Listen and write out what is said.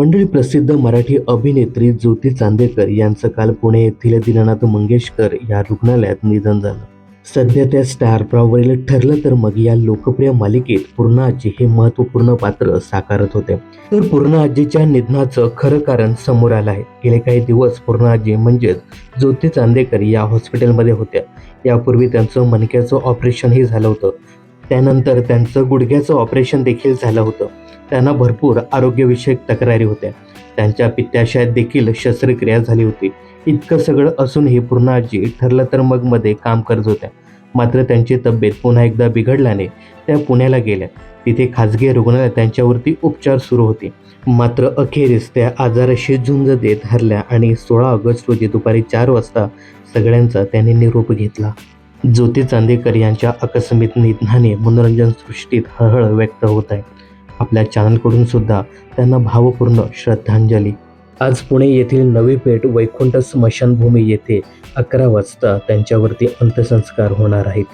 मंडळी प्रसिद्ध मराठी अभिनेत्री ज्योती चांदेकर यांचं काल पुणे येथील दीनानाथ मंगेशकर या रुग्णालयात निधन झालं. सध्या त्या स्टार प्रॉवरील ठरलं तर मग या लोकप्रिय मालिकेत पूर्ण आजी हे महत्त्वपूर्ण पात्र साकारत होते. तर पूर्ण आजीच्या निधनाचं खरं कारण समोर आलं आहे. गेले काही दिवस पूर्ण आजी म्हणजेच ज्योती चांदेकर या हॉस्पिटलमध्ये होत्या. यापूर्वी त्यांचं मणक्याचं ऑपरेशनही झालं होतं. त्यानंतर त्यांचं गुडघ्याचं ऑपरेशन देखील झालं होतं. त्यांना भरपूर आरोग्यविषयक तक्रारी होत्या. त्यांच्या पित्याशयात देखील शस्त्रक्रिया झाली होती. इतकं सगळं असूनही पूर्ण आजी ठरलं तर मग मध्ये काम करत होत्या. मात्र त्यांची तब्येत पुन्हा एकदा बिघडल्याने त्या पुण्याला गेल्या. तिथे खाजगी रुग्णालयात त्यांच्यावरती उपचार सुरू होते. मात्र अखेरीस त्या आजाराशी झुंज देत हरल्या आणि सोळा ऑगस्ट रोजी दुपारी चार वाजता सगळ्यांचा त्यांनी निरोप घेतला. ज्योती चांदेकर यांच्या आकस्मिक निधनाने मनोरंजन सृष्टीत हळहळ व्यक्त होत आहे. आपल्या चॅनलकडून सुद्धा त्यांना भावपूर्ण श्रद्धांजली. आज पुणे येथील नवी पेठ वैकुंठ स्मशानभूमी येथे अकरा वाजता त्यांच्यावरती अंत्यसंस्कार होणार आहेत.